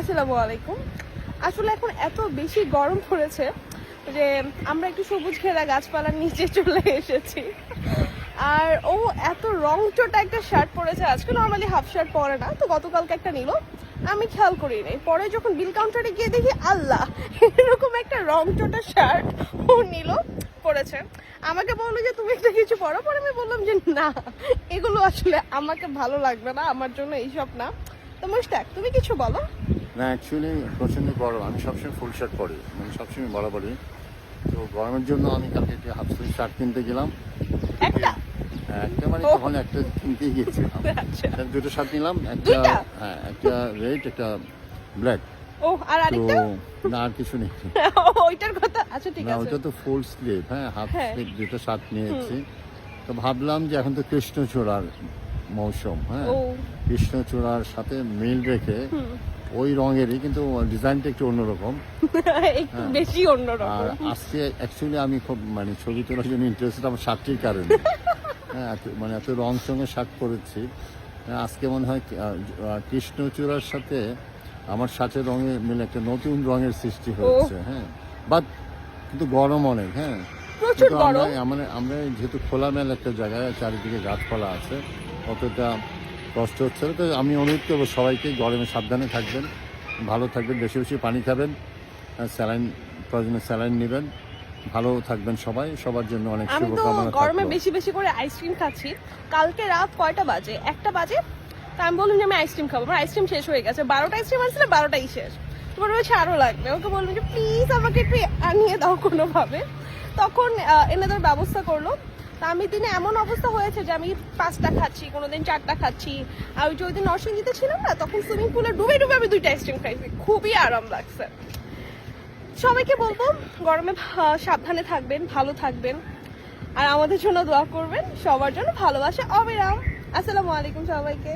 আসসালামু আলাইকুম। আসলে এখন এত বেশি গরম পড়েছে যে আমরা একটু সবুজ ঘেরা গাছপালার নিচে চলে এসেছি। আর ও এত রং চোটা একটা শার্ট পরেছে। আজকে নর্মালি হাফ শার্ট পরে না, তো গতকালকে একটা নিল। আমি খেয়াল করি নাই পরে যখন বিল কাউন্টারে গিয়ে দেখি, আল্লাহ, এরকম একটা রং চোটা শার্ট ও নিল, পরেছে। আমাকে বলল যে, তুমি একটা কিছু পরো? পরে আমি বললাম যে, না, এগুলো আসলে আমাকে ভালো লাগবে না, আমার জন্য এইসব না। তো মুশতাক, তুমি কিছু বলো। না অ্যাকচুয়ালি প্রচণ্ড গরম। আমি সবসময় ফুল শার্ট পরি। মানে সবসময় বরাবরই তো গরমের জন্য আমি কালকে একটা হাফ স্লিভ শার্ট কিনতে গেলাম একটা? হ্যাঁ, একটা মানে। তখন একটা কিনতেই গিয়েছিলাম। আচ্ছা। দুটো শার্ট নিলাম একটা হ্যাঁ একটা রেড একটা ব্ল্যাক ও আর তো আরেকটা? না আর কিছু নেই। ওইটার কথা? আচ্ছা ঠিক না ওটা তো ফুল স্লিভ হ্যাঁ হাফ হ্যাঁ। স্লিভ দুটো শার্ট নিয়েছি। তো ভাবলাম যে এখন তো কৃষ্ণচূড়ার মৌসুম হ্যাঁ। কৃষ্ণচূড়ার সাথে মিল রেখে। ওই রঙেরই কিন্তু ডিজাইনটা একটু অন্যরকম। একটু হ্যাঁ। বেশি আর অন্যরকম আজকে অ্যাকচুয়ালি আমি খুব মানে ছবি তোলার জন্য ইন্টারেস্টেড আমার শার্টটির কারণে। হ্যাঁ মানে এত রং সঙ্গে শার্ট পরেছি। হ্যাঁ, আজকে মনে হয় কৃষ্ণচূড়ার সাথে আমার শার্টের রঙে মিলে একটা নতুন রঙের সৃষ্টি হয়েছে হ্যাঁ। বাট কিন্তু গরম অনেক হ্যাঁ। আমরা আমরা যেহেতু খোলামেলা একটা জায়গায় চারিদিকে গাছপালা আছে অতটা কষ্ট হচ্ছে না। তো আমি অনুরোধ করব সবাইকে গরমে সাবধানে থাকবেন ভালো থাকবেন বেশি বেশি পানি খাবেন স্যালাইন প্রয়োজনে স্যালাইন নেবেন ভালো থাকবেন সবাই সবার জন্য অনেক আমি তো শুভকামনা গরমে বেশি বেশি করে আইসক্রিম খাচ্ছি। কালকে রাত কয়টা বাজে? একটা বাজে? তা আমি বললাম যে আমি আইসক্রিম খাব। আমার আইসক্রিম শেষ হয়ে গেছে। বারোটা আইসক্রিম আসলে বারোটাই শেষ। তোমার রয়েছে আরও লাগবে। ওকে বললাম যে প্লিজ আমাকে একটু আনিয়ে দাও কোনোভাবে। তখন এনে দেওয়ার ব্যবস্থা করল। তা আমি দিনে এমন অবস্থা হয়েছে যে আমি পাঁচটা খাচ্ছি, কোনোদিন চারটা খাচ্ছি। আর ওই যে ওই দিন নরসিংহীতে ছিলাম না, তখন সুইমিং পুলে ডুবে ডুবে আমি দুইটা আইসক্রিম খাইছি। খুবই আরাম লাগছে। সবাইকে বলব, গরমে সাবধানে থাকবেন, ভালো থাকবেন। আর আমাদের জন্য দোয়া করবেন, সবার জন্য ভালোবাসা, অবিরাম। আসসালামু আলাইকুম সবাইকে।